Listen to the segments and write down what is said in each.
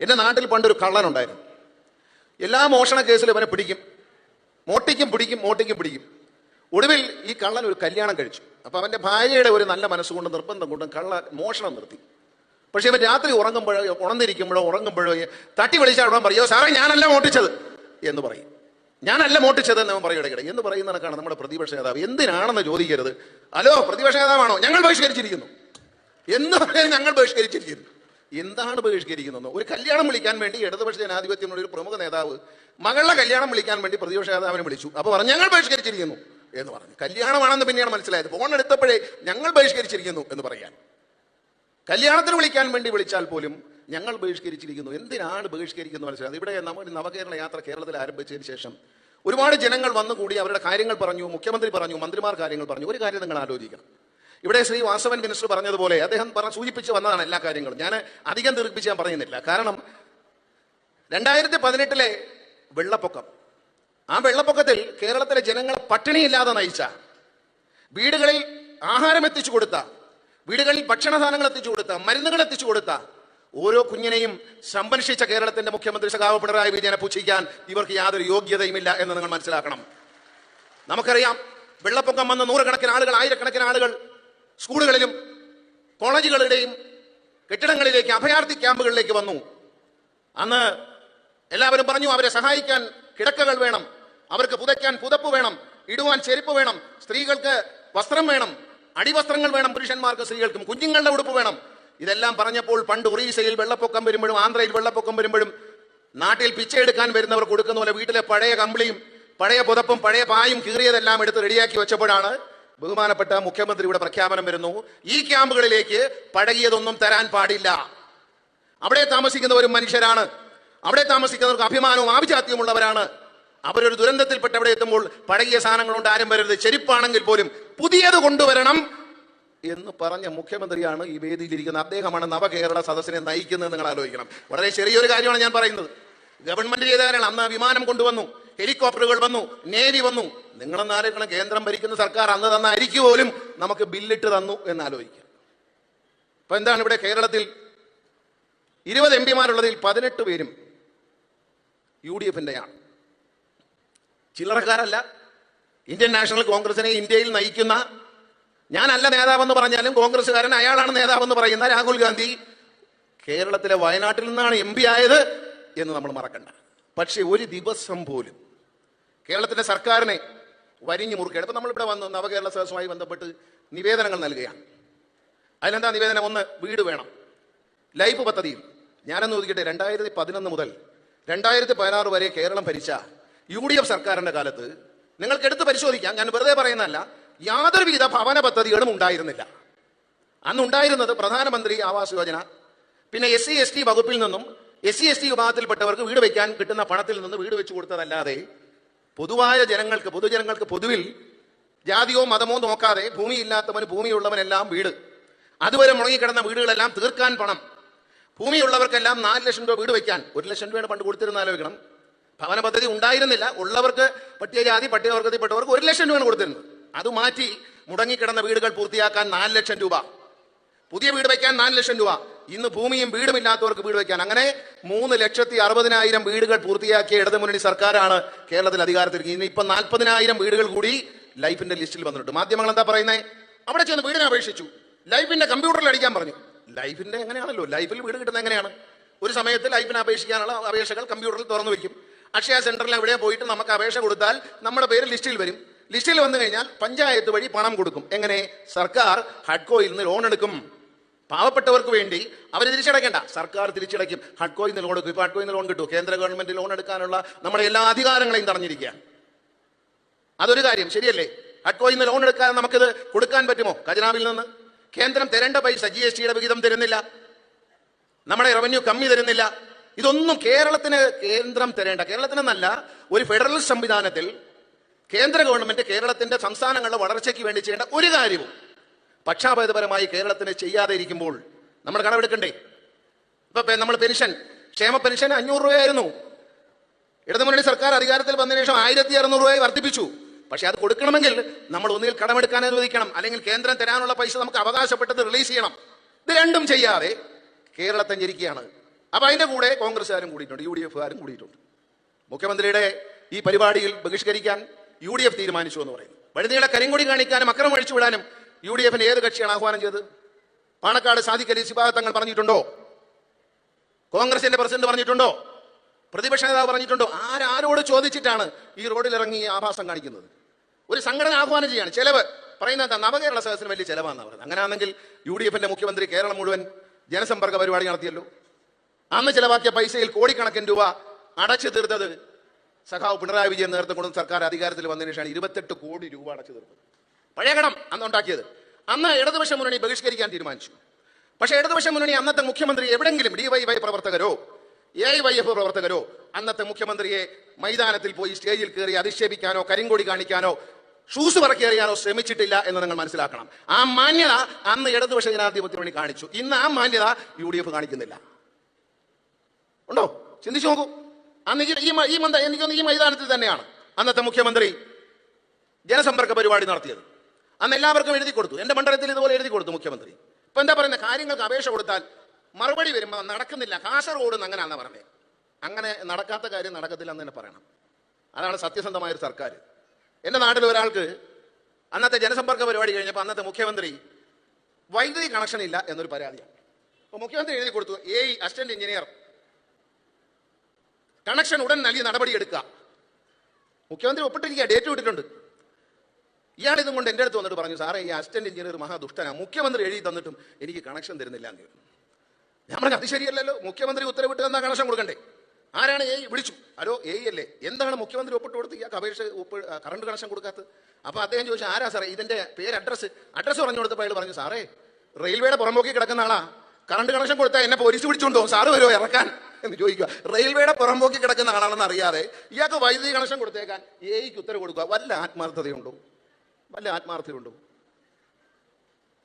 എന്റെ നാട്ടിൽ പണ്ടൊരു കള്ളനുണ്ടായിരുന്നു. എല്ലാ മോഷണ കേസിലും ഇവനെ പിടിക്കും. മോട്ടിക്കും പിടിക്കും മോട്ടിക്കും പിടിക്കും. ഒടുവിൽ ഈ കള്ളൻ ഒരു കല്യാണം കഴിച്ചു. അപ്പോൾ അവന്റെ ഭാര്യയുടെ ഒരു നല്ല മനസ്സുകൊണ്ട് നിർബന്ധം കൊണ്ടും കള്ള മോഷണം നിർത്തി. പക്ഷേ ഇവൻ രാത്രി ഉറങ്ങുമ്പോഴോ ഉണർന്നിരിക്കുമ്പോഴോ ഉറങ്ങുമ്പോഴോ തട്ടി വിളിച്ചാൽ ഉടൻ പറയോ സാറേ ഞാനല്ല മോട്ടിച്ചത്. എന്ന് പറയും. ഞാനല്ല മോട്ടിച്ചത് എന്ന് അവൻ പറയും ഇടയ്ക്കിടെ. എന്ന് പറയുന്ന കണക്കാണ് നമ്മുടെ പ്രതിപക്ഷ നേതാവ്? എന്തിനാണെന്ന് ചോദിക്കരുത്. ഹലോ പ്രതിപക്ഷ നേതാവാണോ? ഞങ്ങൾ ബഹിഷ്കരിച്ചിരിക്കുന്നു. എന്ന് പറയാൻ ഞങ്ങൾ ബഹിഷ്കരിച്ചിരിക്കുന്നു. എന്താണ് ബഹിഷ്കരിക്കുന്നത് ഒരു കല്യാണം വിളിക്കാൻ വേണ്ടി ഇടതുപക്ഷ ജനാധിപത്യങ്ങളുടെ ഒരു പ്രമുഖ നേതാവ് മകളുടെ കല്യാണം വിളിക്കാൻ വേണ്ടി പ്രതിപക്ഷ നേതാവിനെ വിളിച്ചു. അപ്പൊ പറഞ്ഞു ഞങ്ങൾ ബഹിഷ്കരിച്ചിരിക്കുന്നു എന്ന് പറഞ്ഞു. കല്യാണമാണെന്ന് പിന്നെയാണ് മനസ്സിലായത്. ഫോൺ എടുത്തപ്പോഴേ ഞങ്ങൾ ബഹിഷ്കരിച്ചിരിക്കുന്നു എന്ന് പറയാൻ. കല്യാണത്തിന് വിളിക്കാൻ വേണ്ടി വിളിച്ചാൽ പോലും ഞങ്ങൾ ബഹിഷ്കരിച്ചിരിക്കുന്നു. എന്തിനാണ് ബഹിഷ്കരിക്കുന്നത് മനസ്സിലായത്? ഇവിടെ നമ്മൾ നവകേരള യാത്ര കേരളത്തിൽ ആരംഭിച്ചതിന് ശേഷം ഒരുപാട് ജനങ്ങൾ വന്നുകൂടി അവരുടെ കാര്യങ്ങൾ പറഞ്ഞു മുഖ്യമന്ത്രി പറഞ്ഞു മന്ത്രിമാർ കാര്യങ്ങൾ പറഞ്ഞു. ഒരു കാര്യം നിങ്ങൾ ആലോചിക്കണം. ഇവിടെ ശ്രീ വാസവൻ മിനിസ്റ്റർ പറഞ്ഞതുപോലെ അദ്ദേഹം പറഞ്ഞ സൂചിപ്പിച്ച് വന്നതാണ് എല്ലാ കാര്യങ്ങളും. ഞാൻ അധികം ദീർഘിപ്പിച്ച് ഞാൻ പറയുന്നില്ല. കാരണം രണ്ടായിരത്തി പതിനെട്ടിലെ വെള്ളപ്പൊക്കം. ആ വെള്ളപ്പൊക്കത്തിൽ കേരളത്തിലെ ജനങ്ങളെ പട്ടിണിയില്ലാതെ നയിച്ച വീടുകളിൽ ആഹാരം എത്തിച്ചു കൊടുത്ത വീടുകളിൽ ഭക്ഷണ സാധനങ്ങൾ എത്തിച്ചു കൊടുത്ത മരുന്നുകൾ എത്തിച്ചു കൊടുത്ത ഓരോ കുഞ്ഞിനെയും സംരക്ഷിച്ച കേരളത്തിന്റെ മുഖ്യമന്ത്രി സഖാവ് പിണറായി വിജയനെ പുച്ഛിക്കാൻ ഇവർക്ക് യാതൊരു യോഗ്യതയുമില്ല എന്ന് നിങ്ങൾ മനസ്സിലാക്കണം. നമുക്കറിയാം വെള്ളപ്പൊക്കം വന്ന നൂറുകണക്കിന് ആളുകൾ ആയിരക്കണക്കിന് ആളുകൾ സ്കൂളുകളിലും കോളേജുകളുടെയും കെട്ടിടങ്ങളിലേക്ക് അഭയാർത്ഥി ക്യാമ്പുകളിലേക്ക് വന്നു. അന്ന് എല്ലാവരും പറഞ്ഞു അവരെ സഹായിക്കാൻ കിടക്കകൾ വേണം അവർക്ക് പുതയ്ക്കാൻ പുതപ്പ് വേണം ഇടുവാൻ ചെരുപ്പ് വേണം സ്ത്രീകൾക്ക് വസ്ത്രം വേണം അടിവസ്ത്രങ്ങൾ വേണം പുരുഷന്മാർക്ക് സ്ത്രീകൾക്കും കുഞ്ഞുങ്ങളുടെ ഉടുപ്പ് വേണം. ഇതെല്ലാം പറഞ്ഞപ്പോൾ പണ്ട് ഒറീസയിൽ വെള്ളപ്പൊക്കം വരുമ്പോഴും ആന്ധ്രയിൽ വെള്ളപ്പൊക്കം വരുമ്പോഴും നാട്ടിൽ പിച്ചയെടുക്കാൻ വരുന്നവർ കൊടുക്കുന്ന പോലെ വീട്ടിലെ പഴയ കമ്പിളിയും പഴയ പുതപ്പും പഴയ പായും കീറിയതെല്ലാം എടുത്ത് റെഡിയാക്കി വെച്ചപ്പോഴാണ് ബഹുമാനപ്പെട്ട മുഖ്യമന്ത്രിയുടെ പ്രഖ്യാപനം വരുന്നു. ഈ ക്യാമ്പുകളിലേക്ക് പഴകിയതൊന്നും തരാൻ പാടില്ല. അവിടെ താമസിക്കുന്നവരും മനുഷ്യരാണ്. അവിടെ താമസിക്കുന്നവർക്ക് അഭിമാനവും ആഭിജാത്യമുള്ളവരാണ് അവരൊരു ദുരന്തത്തിൽപ്പെട്ട് അവിടെ എത്തുമ്പോൾ പഴകിയ സാധനങ്ങൾ കൊണ്ട് ആരും വരരുത്. ചെരുപ്പാണെങ്കിൽ പോലും പുതിയത് കൊണ്ടുവരണം എന്ന് പറഞ്ഞ മുഖ്യമന്ത്രിയാണ് ഈ വേദിയിലിരിക്കുന്നത് അദ്ദേഹമാണ് നവകേരള സദസ്സിനെ നയിക്കുന്നത് നിങ്ങൾ ആലോചിക്കണം. വളരെ ചെറിയൊരു കാര്യമാണ് ഞാൻ പറയുന്നത്. ഗവൺമെന്റ് ചെയ്ത ചെയ്തവരാണ് അന്ന് വിമാനം കൊണ്ടുവന്നു. ഹെലികോപ്റ്ററുകൾ വന്നു നേവി വന്നു. നിങ്ങളെന്ന് ആലോചിക്കണം കേന്ദ്രം ഭരിക്കുന്ന സർക്കാർ അന്ന് തന്ന അരിക്ക് പോലും നമുക്ക് ബില്ലിട്ട് തന്നു എന്ന് ആലോചിക്കാം അപ്പൊ എന്താണ് ഇവിടെ കേരളത്തിൽ ഇരുപത് എം പിമാരുള്ളതിൽ പതിനെട്ട് പേരും യു ഡി എഫിന്റെയാണ് ചില്ലറക്കാരല്ല ഇന്ത്യൻ നാഷണൽ കോൺഗ്രസിനെ ഇന്ത്യയിൽ നയിക്കുന്ന ഞാനല്ല നേതാവെന്ന് പറഞ്ഞാലും കോൺഗ്രസ്സുകാരൻ അയാളാണ് നേതാവെന്ന് പറയുന്ന രാഹുൽ ഗാന്ധി കേരളത്തിലെ വയനാട്ടിൽ നിന്നാണ് എം പി ആയത് എന്ന് നമ്മൾ മറക്കണ്ട. പക്ഷെ ഒരു ദിവസം പോലും കേരളത്തിലെ സർക്കാരിനെ വരിഞ്ഞു മുറുക്കുകയാണ്. ഇപ്പൊ നമ്മളിവിടെ വന്ന് നവകേരള സദസ്സുമായി ബന്ധപ്പെട്ട് നിവേദനങ്ങൾ നൽകുകയാണ്. അതിലെന്താ നിവേദനം? ഒന്ന് വീട് വേണം. ലൈഫ് പദ്ധതിയിൽ ഞാനെന്ന് ചോദിക്കട്ടെ രണ്ടായിരത്തി പതിനൊന്ന് മുതൽ രണ്ടായിരത്തി പതിനാറ് വരെ കേരളം ഭരിച്ച യു ഡി എഫ് സർക്കാരിന്റെ കാലത്ത് നിങ്ങൾക്ക് എടുത്ത് പരിശോധിക്കാം. ഞാൻ വെറുതെ പറയുന്നതല്ല യാതൊരുവിധ ഭവന പദ്ധതികളും ഉണ്ടായിരുന്നില്ല. അന്നുണ്ടായിരുന്നത് പ്രധാനമന്ത്രി ആവാസ് യോജന പിന്നെ എസ് സി എസ് ടി വകുപ്പിൽ നിന്നും എസ് സി എസ് ടി വിഭാഗത്തിൽപ്പെട്ടവർക്ക് വീട് വയ്ക്കാൻ കിട്ടുന്ന പണത്തിൽ നിന്ന് വീട് വെച്ചു കൊടുത്തതല്ലാതെ പൊതുവായ ജനങ്ങൾക്ക് പൊതുജനങ്ങൾക്ക് പൊതുവിൽ ജാതിയോ മതമോ നോക്കാതെ ഭൂമിയില്ലാത്തവന് ഭൂമിയുള്ളവനെല്ലാം വീട്. അതുവരെ മുടങ്ങിക്കിടന്ന വീടുകളെല്ലാം തീർക്കാൻ പണം. ഭൂമിയുള്ളവർക്കെല്ലാം നാല് ലക്ഷം രൂപ വീട് വയ്ക്കാൻ. ഒരു ലക്ഷം രൂപയാണ് പണ്ട് കൊടുത്തിരുന്ന ആലോചിക്കണം. ഭവന പദ്ധതി ഉണ്ടായിരുന്നില്ല. ഉള്ളവർക്ക് പട്ടികജാതി പട്ടികവർഗത്തിൽപ്പെട്ടവർക്ക് ഒരു ലക്ഷം രൂപയാണ് കൊടുത്തിരുന്നത്. അത് മാറ്റി മുടങ്ങിക്കിടന്ന വീടുകൾ പൂർത്തിയാക്കാൻ നാല് ലക്ഷം രൂപ. പുതിയ വീട് വയ്ക്കാൻ നാല് ലക്ഷം രൂപ. ഇന്ന് ഭൂമിയും വീടും ഇല്ലാത്തവർക്ക് വീട് വയ്ക്കാൻ. അങ്ങനെ മൂന്ന് ലക്ഷത്തി അറുപതിനായിരം വീടുകൾ പൂർത്തിയാക്കിയ ഇടതുമുന്നണി സർക്കാരാണ് കേരളത്തിൽ അധികാരത്തിൽ ഇന്ന് ഇപ്പൊ നാൽപ്പതിനായിരം വീടുകൾ കൂടി ലൈഫിന്റെ ലിസ്റ്റിൽ വന്നിട്ടുണ്ട്. മാധ്യമങ്ങൾ എന്താ പറയുന്നത് അവിടെ ചെന്ന് വീടിനെ അപേക്ഷിച്ചു. ലൈഫിന്റെ കമ്പ്യൂട്ടറിൽ അടിക്കാൻ പറഞ്ഞു. ലൈഫിന്റെ എങ്ങനെയാണല്ലോ? ലൈഫിൽ വീട് കിട്ടുന്നത് എങ്ങനെയാണ്? ഒരു സമയത്ത് ലൈഫിന് അപേക്ഷിക്കാനുള്ള അപേക്ഷകൾ കമ്പ്യൂട്ടറിൽ തുറന്നു വയ്ക്കും. അക്ഷയ സെന്ററിൽ എവിടെ പോയിട്ട് നമുക്ക് അപേക്ഷ കൊടുത്താൽ നമ്മുടെ പേര് ലിസ്റ്റിൽ വരും. ലിസ്റ്റിൽ വന്നു കഴിഞ്ഞാൽ പഞ്ചായത്ത് വഴി പണം കൊടുക്കും. എങ്ങനെ? സർക്കാർ ഹഡ്കോയിൽ നിന്ന് ലോൺ എടുക്കും. പാവപ്പെട്ടവർക്ക് വേണ്ടി അവർ തിരിച്ചടയ്ക്കേണ്ട. സർക്കാർ തിരിച്ചടയ്ക്കും. ഹഡ്കോയിൽ നിന്ന് ലോൺ എടുക്കും. ഇപ്പൊ ഹഡ്കോയിൽ നിന്ന് ലോൺ കിട്ടും കേന്ദ്ര ഗവൺമെന്റ് ലോൺ എടുക്കാനുള്ള നമ്മുടെ എല്ലാ അധികാരങ്ങളെയും തടഞ്ഞിരിക്കുക. അതൊരു കാര്യം. ശരിയല്ലേ? ഹഡ്കോയിൽ നിന്ന് ലോൺ എടുക്കാൻ നമുക്കിത് കൊടുക്കാൻ പറ്റുമോ? ഖജനാവിൽ നിന്ന്? കേന്ദ്രം തരേണ്ട പൈസ ജി എസ് ടിയുടെ വിഹിതം തരുന്നില്ല. നമ്മുടെ റവന്യൂ കമ്മി തരുന്നില്ല. ഇതൊന്നും കേരളത്തിന് കേന്ദ്രം തരേണ്ട. കേരളത്തിനെന്നല്ല ഒരു ഫെഡറൽ സംവിധാനത്തിൽ കേന്ദ്ര ഗവൺമെന്റ് കേരളത്തിന്റെ സംസ്ഥാനങ്ങളുടെ വളർച്ചയ്ക്ക് വേണ്ടി ചെയ്യേണ്ട ഒരു കാര്യവും പക്ഷാഭേദപരമായി കേരളത്തിന് ചെയ്യാതെ ഇരിക്കുമ്പോൾ നമ്മൾ കണവെടുക്കണ്ടേ? ഇപ്പൊ നമ്മൾ പെൻഷൻ ക്ഷേമ പെൻഷൻ അഞ്ഞൂറ് രൂപയായിരുന്നു. ഇടതുമുന്നണി സർക്കാർ അധികാരത്തിൽ വന്നതിന് ശേഷം ആയിരത്തി അറുന്നൂറ് രൂപയായി വർദ്ധിപ്പിച്ചു. പക്ഷെ അത് കൊടുക്കണമെങ്കിൽ നമ്മൾ ഒന്നുകിൽ കടമെടുക്കാൻ അനുവദിക്കണം അല്ലെങ്കിൽ കേന്ദ്രം തരാനുള്ള പൈസ നമുക്ക് അവകാശപ്പെട്ടത് റിലീസ് ചെയ്യണം. ഇത് രണ്ടും ചെയ്യാതെ കേരളത്തെ ഞെരിക്കുകയാണ് അപ്പൊ അതിന്റെ കൂടെ കോൺഗ്രസ്സുകാരും കൂടിയിട്ടുണ്ട് യു ഡി എഫുകാരും കൂടിയിട്ടുണ്ട്. മുഖ്യമന്ത്രിയുടെ ഈ പരിപാടിയിൽ ബഹിഷ്കരിക്കാൻ യു ഡി എഫ് തീരുമാനിച്ചു എന്ന് പറയുന്നു. വഴുതിയുടെ കരിങ്കൊടി കാണിക്കാനും അക്രമം അഴിച്ചു വിടാനും യു ഡി എഫിന് ഏത് കക്ഷിയാണ് ആഹ്വാനം ചെയ്തത്? പാണക്കാട് സാധിക്കലി അലി തങ്ങൾ പറഞ്ഞിട്ടുണ്ടോ? കോൺഗ്രസിന്റെ പ്രസിഡന്റ് പറഞ്ഞിട്ടുണ്ടോ? പ്രതിപക്ഷ നേതാവ് പറഞ്ഞിട്ടുണ്ടോ? ആരാരോട് ചോദിച്ചിട്ടാണ് ഈ റോഡിൽ ഇറങ്ങി ആഭാസം കാണിക്കുന്നത്? ഒരു സംഘടന ആഹ്വാനം ചെയ്യാണ്. ചെലവ്. പറയുന്നത് നവകേരള സദസ്സിന് വലിയ ചെലവാണെന്ന് പറയുന്നത്. അങ്ങനെയാണെങ്കിൽ യു ഡി എഫിന്റെ മുഖ്യമന്ത്രി കേരളം മുഴുവൻ ജനസമ്പർക്ക പരിപാടി നടത്തിയല്ലോ. അന്ന് ചെലവാക്കിയ പൈസയിൽ കോടിക്കണക്കിന് രൂപ അടച്ചു തീർത്തത് സഖാവ് പിണറായി വിജയൻ നേതൃത്വം കൊടുത്ത സർക്കാർ അധികാരത്തിൽ വന്നതിന് ശേഷമാണ്. ഇരുപത്തെട്ട് കോടി രൂപ അടച്ചു തീർത്തത്. പഴയ ഘടം അന്ന് ഉണ്ടാക്കിയത്. അന്ന് ഇടതുപക്ഷ മുന്നണി ബഹിഷ്കരിക്കാൻ തീരുമാനിച്ചു. പക്ഷേ ഇടതുപക്ഷ മുന്നണി അന്നത്തെ മുഖ്യമന്ത്രി എവിടെങ്കിലും ഡി വൈ വൈ പ്രവർത്തകരോ എ വൈ എഫ് പ്രവർത്തകരോ അന്നത്തെ മുഖ്യമന്ത്രിയെ മൈതാനത്തിൽ പോയി സ്റ്റേജിൽ കയറി അധിക്ഷേപിക്കാനോ കരിങ്കൊടി കാണിക്കാനോ ഷൂസ് പറക്കി എറിയാനോ ശ്രമിച്ചിട്ടില്ല എന്ന് നിങ്ങൾ മനസ്സിലാക്കണം. ആ മാന്യത അന്ന് ഇടതുപക്ഷ ജനാധിപത്യ മുന്നണി കാണിച്ചു. ഇന്ന് ആ മാന്യത യു ഡി എഫ് കാണിക്കുന്നില്ല. ഉണ്ടോ? ചിന്തിച്ചു നോക്കൂ. അന്ന് ഈ- ഈ എനിക്കൊന്ന് ഈ മൈതാനത്തിൽ തന്നെയാണ് അന്നത്തെ മുഖ്യമന്ത്രി ജനസമ്പർക്ക പരിപാടി നടത്തിയത്. അന്ന് എല്ലാവർക്കും എഴുതി കൊടുത്തു. എന്റെ മണ്ഡലത്തിൽ ഇതുപോലെ എഴുതി കൊടുത്തു മുഖ്യമന്ത്രി. ഇപ്പൊ എന്താ പറയുന്നത് കാര്യങ്ങൾക്ക് അപേക്ഷ കൊടുത്താൽ മറുപടി വരുമ്പോൾ നടക്കുന്നില്ല. കാസർഗോഡ് നിന്ന് അങ്ങനെയാണെന്ന് പറഞ്ഞത് അങ്ങനെ നടക്കാത്ത കാര്യം നടക്കത്തില്ല എന്ന് തന്നെ പറയണം. അതാണ് സത്യസന്ധമായ ഒരു സർക്കാർ എന്റെ നാട്ടിൽ ഒരാൾക്ക് അന്നത്തെ ജനസമ്പർക്ക പരിപാടി കഴിഞ്ഞപ്പോൾ അന്നത്തെ മുഖ്യമന്ത്രി വൈദ്യുതി കണക്ഷൻ ഇല്ല എന്നൊരു പരാതിയാണ്. അപ്പോൾ മുഖ്യമന്ത്രി എഴുതി കൊടുത്തു എ അസിസ്റ്റന്റ് എഞ്ചിനീയർ കണക്ഷൻ ഉടൻ നൽകി നടപടിയെടുക്കുക മുഖ്യമന്ത്രി ഒപ്പിട്ടിരിക്കുക ഡേറ്റ് വിട്ടിട്ടുണ്ട് ഇയാൾ ഇതും കൊണ്ട് എന്റെ അടുത്ത് വന്നിട്ട് പറഞ്ഞു സാറേ ഈ അസിസ്റ്റന്റ് എഞ്ചിനീയർ മഹാദുഷ്ടനാണ് മുഖ്യമന്ത്രി എഴുതി തന്നിട്ടും എനിക്ക് കണക്ഷൻ തരുന്നില്ല എന്ന്. ഞാൻ പറഞ്ഞു അത് ശരിയല്ലല്ലോ. മുഖ്യമന്ത്രി ഉത്തരവിട്ട് തന്നാൽ കണക്ഷൻ കൊടുക്കണ്ടേ? ആരാണ് എ വിളിച്ചു. ഹലോ എ അല്ലേ? എന്താണ് മുഖ്യമന്ത്രി ഒപ്പിട്ട് കൊടുത്ത് ഇയാൾക്ക് അപേക്ഷ ഒപ്പ് കറണ്ട് കണക്ഷൻ കൊടുക്കാത്തത്? അപ്പോൾ അദ്ദേഹം ചോദിച്ചു ആരാ സാറേ? ഇതിന്റെ പേര് അഡ്രസ്സ് അഡ്രസ്സ് പറഞ്ഞു കൊടുത്തപ്പോൾ അയാൾ പറഞ്ഞു സാറേ റെയിൽവേയുടെ പുറമ്പോക്കി കിടക്കുന്ന ആളാ. കറണ്ട് കണക്ഷൻ കൊടുത്താൽ എന്നെ പോലീസ് പിടിച്ചുകൊണ്ടോ സാറ് വരുമോ ഇറക്കാൻ? എന്ന് ചോദിക്കുക റെയിൽവേയുടെ പുറമ്പോക്കി കിടക്കുന്ന ആളാണെന്ന് അറിയാതെ ഇയാൾക്ക് വൈദ്യുതി കണക്ഷൻ കൊടുത്തേക്കാൻ എയ്ക്ക് ഉത്തരവ് കൊടുക്കുക വല്ല ആത്മാർത്ഥതയുണ്ടോ? വല്ല ആത്മാർത്ഥതയുണ്ടോ?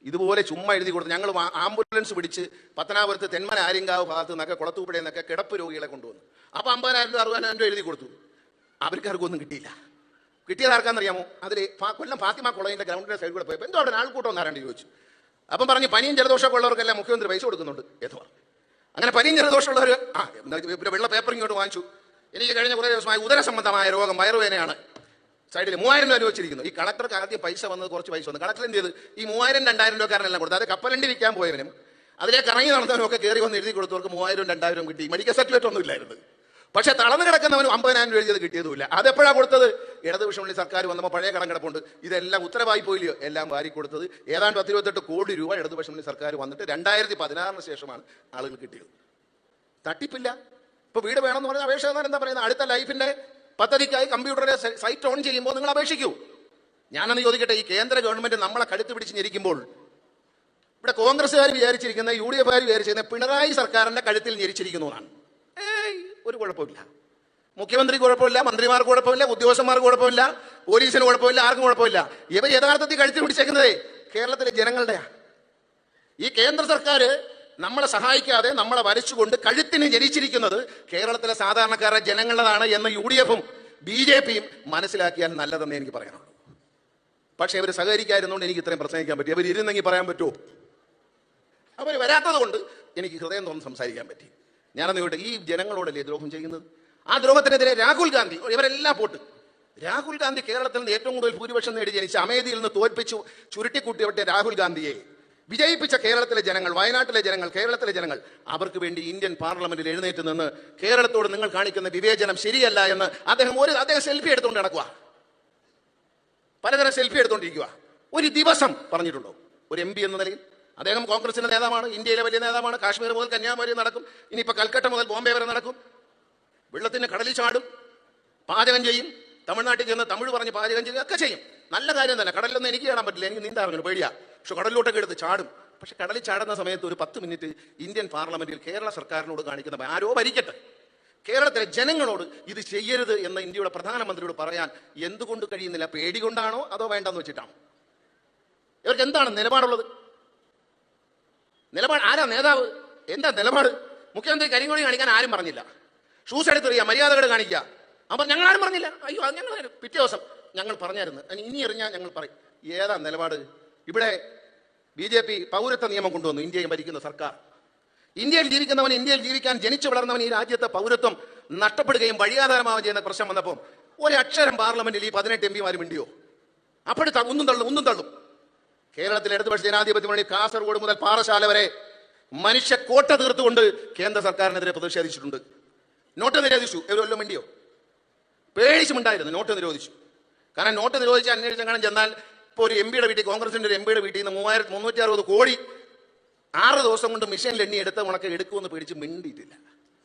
ഇതുപോലെ ചുമ്മാ എഴുതി കൊടുത്തു ഞങ്ങൾ ആംബുലൻസ് പിടിച്ച് പത്തനാപുരത്ത് തെന്മന ആര്യങ്കാവ് ഭാഗത്ത് നിന്നൊക്കെ കുളത്തൂപ്പുഴയിൽ നിന്നൊക്കെ കിടപ്പ് രോഗികളെ കൊണ്ടുവന്നു. അപ്പോൾ അമ്പതിനായിരം രൂപ അറുപതിനായിരം രൂപ എഴുതി കൊടുത്തു. അവർക്ക് അവർക്കാർക്കൊന്നും കിട്ടിയില്ല. കിട്ടിയത് ആർക്കാണെന്നറിയാമോ? അതിൽ കൊല്ലം ഫാത്തിമ കോളേജിന്റെ ഗ്രൗണ്ടിന്റെ സൈഡിൽ കൂടെ പോയപ്പോൾ എന്തോ അവിടെ ആൾക്കൂട്ടം ഒന്നാരാണ്ട് ചോദിച്ചു. അപ്പം പറഞ്ഞു പനിയും ജലദോഷമൊക്കെ ഉള്ളവർക്കെല്ലാം മുഖ്യമന്ത്രി പൈസ കൊടുക്കുന്നുണ്ട് എന്ന് പറഞ്ഞു. അങ്ങനെ പനിയും ജലദോഷമുള്ളവർ ആ വെള്ള പേപ്പർ ഇങ്ങോട്ട് വാങ്ങിച്ചു. എനിക്ക് കഴിഞ്ഞ കുറേ ദിവസമായി ഉദര സംബന്ധമായ രോഗം വയറുവേദനയാണ്. സൈഡിൽ മൂവായിരം രൂപ വെച്ചിരിക്കുന്നു ഈ കളക്ടർക്ക് ആദ്യം പൈസ വന്നത് കുറച്ച് പൈസ വന്നു. കളക്ടർ എന്ത് ചെയ്ത്? ഈ മൂവായിരം രണ്ടായിരം രൂപക്കാരനെല്ലാം കൊടുത്തു. അത് കപ്പലണ്ടി വിൽക്കാൻ പോയവനും അതിലേക്ക് കറങ്ങി നടന്നവനും ഒക്കെ കയറി വന്ന് എഴുതി കൊടുത്തവർക്ക് മൂവായിരം രണ്ടായിരം കിട്ടി. മെഡിക്കൽ സർട്ടിഫിക്കറ്റ് ഒന്നും ഇല്ലായിരുന്നു. പക്ഷെ തളർന്നു കിടക്കുന്നവനും അമ്പതിനായിരം രൂപ എഴുതിയത് കിട്ടിയതുമില്ല. അതെപ്പോഴാണ് കൊടുത്തത്? ഇടതുപക്ഷ മുന്നണി സർക്കാർ വന്നപ്പോൾ പഴയ കടം കിടപ്പുണ്ട്. ഇതെല്ലാം ഉത്തരവായി പോയില്ലയോ? എല്ലാം വാരി കൊടുത്തത് ഏതാണ്ട് പത്തിരുപത്തെട്ട് കോടി രൂപ ഇടതുപക്ഷ മുന്നണി സർക്കാർ വന്നിട്ട് രണ്ടായിരത്തി പതിനാറിന് ശേഷമാണ് ആളുകൾ കിട്ടിയത്. തട്ടിപ്പില്ല. ഇപ്പൊ വീട് വേണമെന്ന് പറഞ്ഞാൽ അപേക്ഷ എന്താ പറയുന്നത്? അടുത്ത ലൈഫിന്റെ പദ്ധതിക്കായി കമ്പ്യൂട്ടറിലെ സൈറ്റ് ഓൺ ചെയ്യുമ്പോൾ നിങ്ങൾ അപേക്ഷിക്കൂ. ഞാനെന്ന് ചോദിക്കട്ടെ ഈ കേന്ദ്ര ഗവൺമെന്റ് നമ്മളെ കഴുത്ത് പിടിച്ച് ഇവിടെ കോൺഗ്രസ്സുകാർ വിചാരിച്ചിരിക്കുന്ന യു ഡി എഫുകാർ വിചാരിച്ചിരിക്കുന്ന പിണറായി സർക്കാരിന്റെ കഴുത്തിൽ ഞെരിച്ചിരിക്കുന്നു എന്നാണ്. ഏയ് ഒരു കുഴപ്പമില്ല. മുഖ്യമന്ത്രി കുഴപ്പമില്ല മന്ത്രിമാർക്ക് കുഴപ്പമില്ല ഉദ്യോഗസ്ഥന്മാർക്ക് കുഴപ്പമില്ല പോലീസിന് കുഴപ്പമില്ല ആർക്കും കുഴപ്പമില്ല. ഇവ യഥാർത്ഥത്തിൽ കഴുത്തിൽ പിടിച്ചേക്കുന്നത് കേരളത്തിലെ ജനങ്ങളുടെയാ. ഈ കേന്ദ്ര സർക്കാർ നമ്മളെ സഹായിക്കാതെ നമ്മളെ വരച്ചുകൊണ്ട് കഴുത്തിന് ജനിച്ചിരിക്കുന്നത് കേരളത്തിലെ സാധാരണക്കാരെ ജനങ്ങളതാണ് എന്ന് യു ഡി എഫും ബി ജെ പിയും മനസ്സിലാക്കിയാൽ നല്ലതെന്ന് എനിക്ക് പറയാനുള്ളൂ. പക്ഷേ അവർ സഹകരിക്കാതിരുന്നുകൊണ്ട് എനിക്ക് ഇത്രയും പ്രസംഗിക്കാൻ പറ്റി. അവർ ഇരുന്നെങ്കിൽ പറയാൻ പറ്റുമോ അവർ വരാത്തത് കൊണ്ട് എനിക്ക് ഹൃദയം തുറന്ന് സംസാരിക്കാൻ പറ്റി. ഞാനന്ന് കേട്ടെ ഈ ജനങ്ങളോടല്ലേ ദ്രോഹം ചെയ്യുന്നത്? ആ ദ്രോഹത്തിനെതിരെ രാഹുൽ ഗാന്ധി ഇവരെല്ലാം പോട്ട്. രാഹുൽ ഗാന്ധി കേരളത്തിൽ നിന്ന് ഏറ്റവും കൂടുതൽ ഭൂരിപക്ഷം നേടി ജനിച്ച അമേദിയിൽ നിന്ന് തോൽപ്പിച്ചു ചുരുട്ടിക്കൂട്ടിയവട്ടെ രാഹുൽ ഗാന്ധിയെ. വിജയിപ്പിച്ച കേരളത്തിലെ ജനങ്ങൾ വയനാട്ടിലെ ജനങ്ങൾ കേരളത്തിലെ ജനങ്ങൾ അവർക്ക് വേണ്ടി ഇന്ത്യൻ പാർലമെന്റിൽ എഴുന്നേറ്റ് നിന്ന് കേരളത്തോട് നിങ്ങൾ കാണിക്കുന്ന വിവേചനം ശരിയല്ല എന്ന് അദ്ദേഹം ഒരു അദ്ദേഹം സെൽഫി എടുത്തുകൊണ്ട് നടക്കുക പലതരം സെൽഫി എടുത്തുകൊണ്ടിരിക്കുക ഒരു ദിവസം പറഞ്ഞിട്ടുണ്ടോ? ഒരു എം എന്ന നിലയിൽ? അദ്ദേഹം കോൺഗ്രസിന്റെ നേതാവാണ് ഇന്ത്യയിലെ വലിയ നേതാവാണ് കാശ്മീർ മുതൽ കന്യാകുമാരി നടക്കും ഇനിയിപ്പോൾ കൽക്കട്ട മുതൽ ബോംബെ വരെ നടക്കും. വെള്ളത്തിന് കടലിൽ ചാടും പാചകം ചെയ്യും തമിഴ്നാട്ടിൽ ചെന്ന് തമിഴ് പറഞ്ഞ് പാചകം ചെയ്യും ഒക്കെ ചെയ്യും. നല്ല കാര്യം തന്നെ കടലിലൊന്നും എനിക്ക് കാണാൻ പറ്റില്ല എനിക്ക് നീന്താൻ പേടിയാ. പക്ഷെ കടലിലോട്ടൊക്കെ എടുത്ത് ചാടും. പക്ഷെ കടലിൽ ചാടുന്ന സമയത്ത് ഒരു പത്ത് മിനിറ്റ് ഇന്ത്യൻ പാർലമെന്റിൽ കേരള സർക്കാരിനോട് കാണിക്കുന്ന ആരോ ഭരിക്കട്ടെ. കേരളത്തിലെ ജനങ്ങളോട് ഇത് ചെയ്യരുത് എന്ന് ഇന്ത്യയുടെ പ്രധാനമന്ത്രിയോട് പറയാൻ എന്തുകൊണ്ട് കഴിയുന്നില്ല? പേടി കൊണ്ടാണോ അതോ വേണ്ടെന്ന് വെച്ചിട്ടാണോ? ഇവർക്ക് എന്താണ് നിലപാടുള്ളത്? നിലപാട് ആരാ നേതാവ്? എന്താ നിലപാട്? മുഖ്യമന്ത്രി കരിങ്കൊടി കാണിക്കാൻ ആരും പറഞ്ഞില്ല. ഷൂസ് എടുത്തെറിയാം മര്യാദകൾ കാണിക്കുക അപ്പൊ ഞങ്ങൾ ആരും പറഞ്ഞില്ല. അയ്യോ അത് ഞങ്ങൾ പിറ്റേ ദിവസം ഞങ്ങൾ പറഞ്ഞായിരുന്നു. ഇനി ഇനി എറിഞ്ഞാൽ ഞങ്ങൾ പറയും. ഏതാ നിലപാട്? ഇവിടെ ബി ജെ പി പൗരത്വ നിയമം കൊണ്ടുവന്നു. ഇന്ത്യയെ ഭരിക്കുന്ന സർക്കാർ. ഇന്ത്യയിൽ ജീവിക്കുന്നവൻ ഇന്ത്യയിൽ ജീവിക്കാൻ ജനിച്ചു വളർന്നവൻ ഈ രാജ്യത്തെ പൗരത്വം നഷ്ടപ്പെടുകയും വഴിയാധാരമാവുകയും ചെയ്യുന്ന പ്രശ്നം വന്നപ്പോൾ ഒരക്ഷരം പാർലമെന്റിൽ ഈ പതിനെട്ട് എം പിമാരും മിണ്ടിയോ? അപ്പോഴത്തെ ഒന്നും തള്ളും ഒന്നും തള്ളും. കേരളത്തിൽ ഇടതുപക്ഷ ജനാധിപത്യ മുന്നണി കാസർഗോഡ് മുതൽ പാറശാല വരെ മനുഷ്യ കോട്ട തീർത്തുകൊണ്ട് കേന്ദ്ര സർക്കാരിനെതിരെ പ്രതിഷേധിച്ചിട്ടുണ്ട്. നോട്ട് നിരോധിച്ചു. എവരെല്ലാം മിണ്ടിയോ? പേടിച്ചുമുണ്ടായിരുന്നു. നോട്ട് നിരോധിച്ചു. കാരണം നോട്ട് നിരോധിച്ച് അന്വേഷിച്ചെങ്ങനെ ചെന്നാൽ ഇപ്പോൾ ഒരു എം പിയുടെ വീട്ടിൽ കോൺഗ്രസിന്റെ ഒരു എം പിയുടെ വീട്ടിൽ നിന്ന് മൂവായിരത്തി മുന്നൂറ്റി അറുപത് കോടി ആറ് ദിവസം കൊണ്ട് മിഷനിൽ എണ്ണി എടുത്ത ഉണക്കെ എടുക്കുമെന്ന് പേടിച്ച് മിണ്ടിയിട്ടില്ല.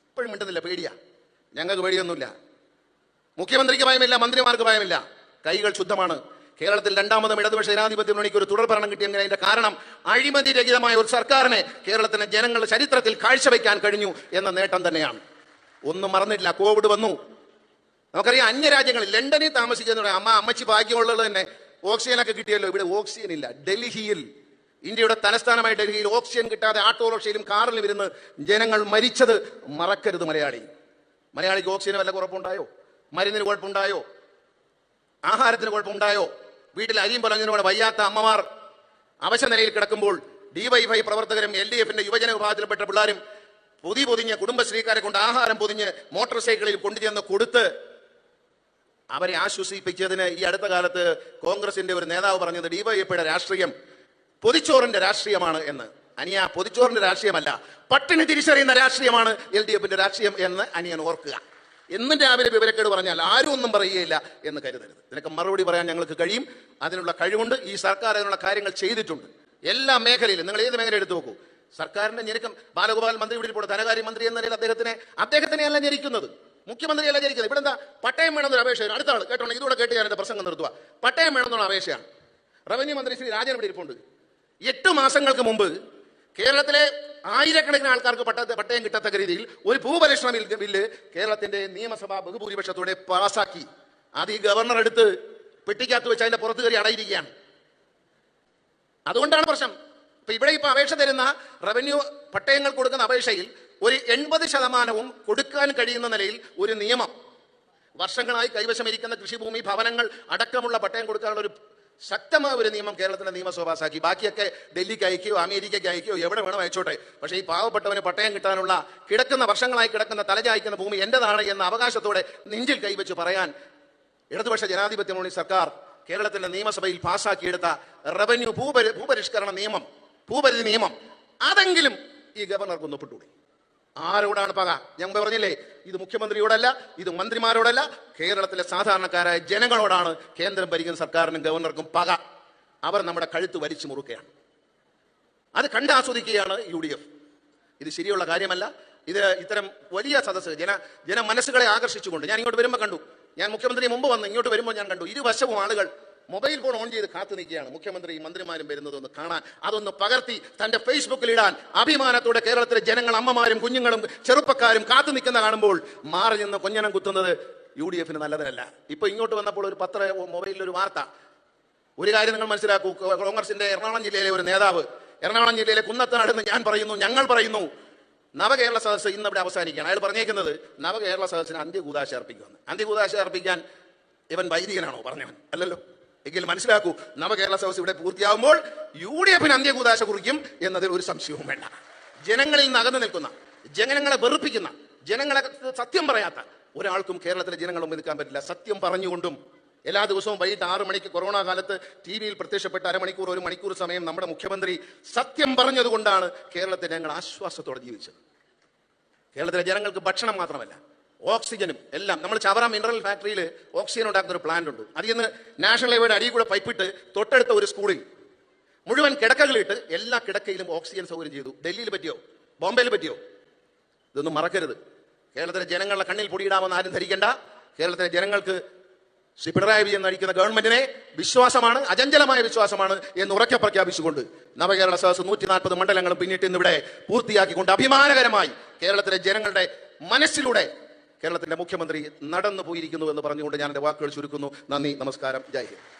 ഇപ്പോഴും മിണ്ടുന്നില്ല പേടിയാ. ഞങ്ങൾക്ക് പേടിയൊന്നുമില്ല. മുഖ്യമന്ത്രിക്ക് ഭയമില്ല മന്ത്രിമാർക്ക് ഭയമില്ല. കൈകൾ ശുദ്ധമാണ്. കേരളത്തിൽ രണ്ടാമതും ഇടതുപക്ഷ ജനാധിപത്യ മുന്നണിക്ക് ഒരു തുടർ ഭരണം കിട്ടിയെങ്കിൽ അതിന്റെ കാരണം അഴിമതി രഹിതമായ ഒരു സർക്കാരിനെ കേരളത്തിലെ ജനങ്ങളുടെ ചരിത്രത്തിൽ കാഴ്ചവെക്കാൻ കഴിഞ്ഞു എന്ന നേട്ടം തന്നെയാണ്. ഒന്നും മറന്നിട്ടില്ല കോവിഡ് വന്നു. നമുക്കറിയാം അന്യരാജ്യങ്ങളിൽ ലണ്ടനിൽ താമസിക്കുന്ന അമ്മ അമ്മച്ചി ഭാഗ്യമുള്ളത് തന്നെ ഓക്സിജനൊക്കെ കിട്ടിയല്ലോ ഇവിടെ ഓക്സിജൻ ഇല്ല ഡൽഹിയിൽ ഇന്ത്യയുടെ തലസ്ഥാനമായ ഡൽഹിയിൽ ഓക്സിജൻ കിട്ടാതെ ഓട്ടോറിക്ഷയിലും കാറിലും ഇരുന്ന് ജനങ്ങൾ മരിച്ചത് മറക്കരുത് മലയാളി. മലയാളിക്ക് ഓക്സിജന് വല്ല കുഴപ്പമുണ്ടായോ? മരുന്നിന് കുഴപ്പമുണ്ടായോ? ആഹാരത്തിന് കുഴപ്പമുണ്ടായോ? വീട്ടിൽ അരിയും പറഞ്ഞതിനോട് വയ്യാത്ത അമ്മമാർ അവശ നിലയിൽ കിടക്കുമ്പോൾ ഡിവൈഫൈ പ്രവർത്തകരും എൽ ഡി എഫിന്റെ യുവജന വിഭാഗത്തിൽപ്പെട്ട പിള്ളേരും പൊതി പൊതിഞ്ഞ് കുടുംബശ്രീക്കാരെ കൊണ്ട് ആഹാരം പൊതിഞ്ഞ് മോട്ടോർ സൈക്കിളിൽ കൊണ്ടുചെന്ന് കൊടുത്ത് അവരെ ആശ്വസിപ്പിച്ചതിന് ഈ അടുത്ത കാലത്ത് കോൺഗ്രസിന്റെ ഒരു നേതാവ് പറഞ്ഞത് ഡിവൈഎഫ്ഐയുടെ രാഷ്ട്രീയം പൊതിച്ചോറിന്റെ രാഷ്ട്രീയമാണ് എന്ന്. അനിയ പൊതിച്ചോറിന്റെ രാഷ്ട്രീയമല്ല പട്ടിണി തിരിച്ചറിയുന്ന രാഷ്ട്രീയമാണ് എൽ ഡി എഫിന്റെ രാഷ്ട്രീയം എന്ന് അനിയൻ ഓർക്കുക. എന്നും രാവിലെ വിവരക്കേട് പറഞ്ഞാൽ ആരും ഒന്നും പറയുകയില്ല എന്ന് കരുതരുത്. ഇതിനൊക്കെ മറുപടി പറയാൻ ഞങ്ങൾക്ക് കഴിയും. അതിനുള്ള കഴിവുണ്ട്. ഈ സർക്കാർ അതിനുള്ള കാര്യങ്ങൾ ചെയ്തിട്ടുണ്ട്. എല്ലാ മേഖലയിലും. നിങ്ങൾ ഏത് മേഖല എടുത്തു നോക്കൂ? സർക്കാരിന്റെ ഞെരുക്കം ബാലഗോപാൽ മന്ത്രി ഇവിടെ ഇപ്പോൾ ധനകാര്യ മന്ത്രി എന്ന നിലയിൽ അദ്ദേഹത്തിനെ അദ്ദേഹത്തിനെയല്ല ഞെരിക്കുന്നത്. മുഖ്യമന്ത്രിയല്ല ജനിക്കുന്നത് ഇവിടെ എന്താ പട്ടയം വേണമെന്നൊരു അപേക്ഷയാണ് അടുത്ത ആൾ കേട്ടോ ഇതുകൂടെ കേട്ട് ഞാൻ എന്റെ പ്രസംഗം നിർത്തുക പട്ടയം വേണമെന്നുള്ള അപേക്ഷയാണ്. റവന്യൂ മന്ത്രി ശ്രീ രാജൻ ഇവിടെ ഇരിപ്പുണ്ട് എട്ട് മാസങ്ങൾക്ക് മുമ്പ് കേരളത്തിലെ ആയിരക്കണക്കിന് ആൾക്കാർക്ക് പട്ട പട്ടയം കിട്ടത്തക്ക രീതിയിൽ ഒരു ഭൂപരിഷ്ണ ബില്ല് കേരളത്തിന്റെ നിയമസഭ ബഹുഭൂരിപക്ഷത്തോടെ പാസാക്കി. അത് ഈ ഗവർണർ എടുത്ത് പെട്ടിക്കകത്ത് വെച്ച് അതിന്റെ പുറത്ത് കയറി അടയിരിക്കുകയാണ്. അതുകൊണ്ടാണ് പ്രശ്നം. ഇപ്പൊ ഇവിടെ ഇപ്പൊ അപേക്ഷ തരുന്ന റവന്യൂ പട്ടയങ്ങൾ കൊടുക്കുന്ന അപേക്ഷയിൽ ഒരു എൺപത് ശതമാനവും കൊടുക്കാൻ കഴിയുന്ന നിലയിൽ ഒരു നിയമം. വർഷങ്ങളായി കൈവശമിരിക്കുന്ന കൃഷിഭൂമി ഭവനങ്ങൾ അടക്കമുള്ള പട്ടയം കൊടുക്കാനുള്ള ഒരു ശക്തമായ ഒരു നിയമം കേരളത്തിന്റെ നിയമസഭ പാസാക്കി ബാക്കിയൊക്കെ ഡൽഹിക്ക് അയക്കുകയോ അമേരിക്കയ്ക്ക് അയക്കുകയോ എവിടെ വേണം അയച്ചോട്ടെ. പക്ഷേ ഈ പാവപ്പെട്ടവന് പട്ടയം കിട്ടാനുള്ള കിടക്കുന്ന വർഷങ്ങളായി കിടക്കുന്ന തലചായ്ക്കുന്ന ഭൂമി എന്റേതാണ് എന്ന അവകാശത്തോടെ നെഞ്ചിൽ കൈവച്ച് പറയാൻ ഇടതുപക്ഷ ജനാധിപത്യ മുന്നണി സർക്കാർ കേരളത്തിന്റെ നിയമസഭയിൽ പാസാക്കിയെടുത്ത റവന്യൂ ഭൂപരി ഭൂപരിഷ്കരണ നിയമം ഭൂപരിധി നിയമം. അതെങ്കിലും ഈ ഗവർണർക്ക് ഒന്ന് ഒപ്പിട്ടൂടെ ആരോടാണ് പക? ഞങ്ങൾ പറഞ്ഞില്ലേ ഇത് മുഖ്യമന്ത്രിയോടല്ല ഇത് മന്ത്രിമാരോടല്ല കേരളത്തിലെ സാധാരണക്കാരായ ജനങ്ങളോടാണ് കേന്ദ്രം ഭരിക്കുന്ന സർക്കാരിനും ഗവർണർക്കും പക. അവർ നമ്മുടെ കഴുത്ത് വലിച്ചു മുറുക്കുകയാണ്. അത് കണ്ടാസ്വദിക്കുകയാണ് യു ഡി എഫ് ഇത് ശരിയുള്ള കാര്യമല്ല. ഇത് ഇത്തരം വലിയ സദസ്സ് ജന ജന മനസ്സുകളെ ആകർഷിച്ചുകൊണ്ട് ഞാൻ ഇങ്ങോട്ട് വരുമ്പോൾ കണ്ടു. ഞാൻ മുഖ്യമന്ത്രി മുമ്പ് വന്ന് ഇങ്ങോട്ട് വരുമ്പോൾ ഞാൻ കണ്ടു. ഇരുവശവും ആളുകൾ മൊബൈൽ ഫോൺ ഓൺ ചെയ്ത് കാത്തു നിൽക്കുകയാണ്. മുഖ്യമന്ത്രിയും മന്ത്രിമാരും വരുന്നതൊന്ന് കാണാൻ അതൊന്ന് പകർത്തി തന്റെ ഫേസ്ബുക്കിൽ ഇടാൻ. അഭിമാനത്തോടെ കേരളത്തിലെ ജനങ്ങൾ അമ്മമാരും കുഞ്ഞുങ്ങളും ചെറുപ്പക്കാരും കാത്തു നിൽക്കുന്ന കാണുമ്പോൾ മാറി നിന്ന് കൊഞ്ഞനം കുത്തുന്നത് യു ഡി എഫിന് നല്ലതല്ല. ഇപ്പൊ ഇങ്ങോട്ട് വന്നപ്പോൾ ഒരു പത്ര മൊബൈലിൽ ഒരു വാർത്ത. ഒരു കാര്യം നിങ്ങൾ മനസ്സിലാക്കൂ കോൺഗ്രസിന്റെ എറണാകുളം ജില്ലയിലെ ഒരു നേതാവ് എറണാകുളം ജില്ലയിലെ കുന്നത്താട് എന്ന് ഞാൻ പറയുന്നു ഞങ്ങൾ പറയുന്നു നവകേരള സദസ്സ് ഇന്ന് ഇവിടെ അവസാനിക്കുകയാണ്. അയാൾ പറഞ്ഞേക്കുന്നത് നവകേരള സദസ്സിന് അന്ത്യകൂതാശ അർപ്പിക്കുമെന്ന് അന്ത്യകൂതാശ അർപ്പിക്കാൻ ഇവൻ വൈദികനാണോ പറഞ്ഞവൻ? അല്ലല്ലോ. എങ്കിൽ മനസ്സിലാക്കൂ നവകേരള സദസ് ഇവിടെ പൂർത്തിയാവുമ്പോൾ യു ഡി എഫിന് അന്ത്യകൂതാശ കുറിക്കും എന്നതിൽ ഒരു സംശയവും വേണ്ട. ജനങ്ങളിൽ നിന്ന് അകന്നു നിൽക്കുന്ന ജനങ്ങളെ വെറുപ്പിക്കുന്ന ജനങ്ങളെ സത്യം പറയാത്ത ഒരാൾക്കും കേരളത്തിലെ ജനങ്ങളും നിൽക്കാൻ പറ്റില്ല. സത്യം പറഞ്ഞുകൊണ്ടും എല്ലാ ദിവസവും വൈകിട്ട് ആറ് മണിക്ക് കൊറോണ കാലത്ത് ടി വിയിൽ പ്രത്യക്ഷപ്പെട്ട അരമണിക്കൂർ ഒരു മണിക്കൂർ സമയം നമ്മുടെ മുഖ്യമന്ത്രി സത്യം പറഞ്ഞതുകൊണ്ടാണ് കേരളത്തിൽ ഞങ്ങൾ ആശ്വാസത്തോടെ ജീവിച്ചത്. കേരളത്തിലെ ജനങ്ങൾക്ക് ഭക്ഷണം മാത്രമല്ല ഓക്സിജനും എല്ലാം. നമ്മൾ ചവറ മിനറൽ ഫാക്ടറിയിൽ ഓക്സിജൻ ഉണ്ടാക്കുന്ന ഒരു പ്ലാന്റ് ഉണ്ട്. അതിൽ നിന്ന് നാഷണൽ ഹൈവേയുടെ അടിയിൽ കൂടെ പൈപ്പിട്ട് തൊട്ടടുത്ത ഒരു സ്കൂളിൽ മുഴുവൻ കിടക്കകളിട്ട് എല്ലാ കിടക്കയിലും ഓക്സിജൻ സൗകര്യം ചെയ്തു. ഡൽഹിയിൽ പറ്റിയോ? ബോംബെയിൽ പറ്റിയോ? ഇതൊന്നും മറക്കരുത്. കേരളത്തിലെ ജനങ്ങളുടെ കണ്ണിൽ പൊടിയിടാമെന്ന് ആരും ധരിക്കേണ്ട. കേരളത്തിലെ ജനങ്ങൾക്ക് ശ്രീ പിണറായി വിജയൻ നയിക്കുന്ന ഗവൺമെന്റിനെ വിശ്വാസമാണ് അചഞ്ചലമായ വിശ്വാസമാണ് എന്ന് ഉറക്കെ പ്രഖ്യാപിച്ചുകൊണ്ട് നവകേരള സദസ് നൂറ്റി നാൽപ്പത് മണ്ഡലങ്ങളും പിന്നിട്ട് ഇന്നിവിടെ പൂർത്തിയാക്കിക്കൊണ്ട് അഭിമാനകരമായി കേരളത്തിലെ ജനങ്ങളുടെ മനസ്സിലൂടെ കേരളത്തിന്റെ മുഖ്യമന്ത്രി നടന്നു പോയിരിക്കുന്നു എന്ന് പറഞ്ഞുകൊണ്ട് ഞാൻ എന്റെ വാക്കുകൾ ചുരുക്കുന്നു. നന്ദി നമസ്കാരം. ജയ് ഹിന്ദ്.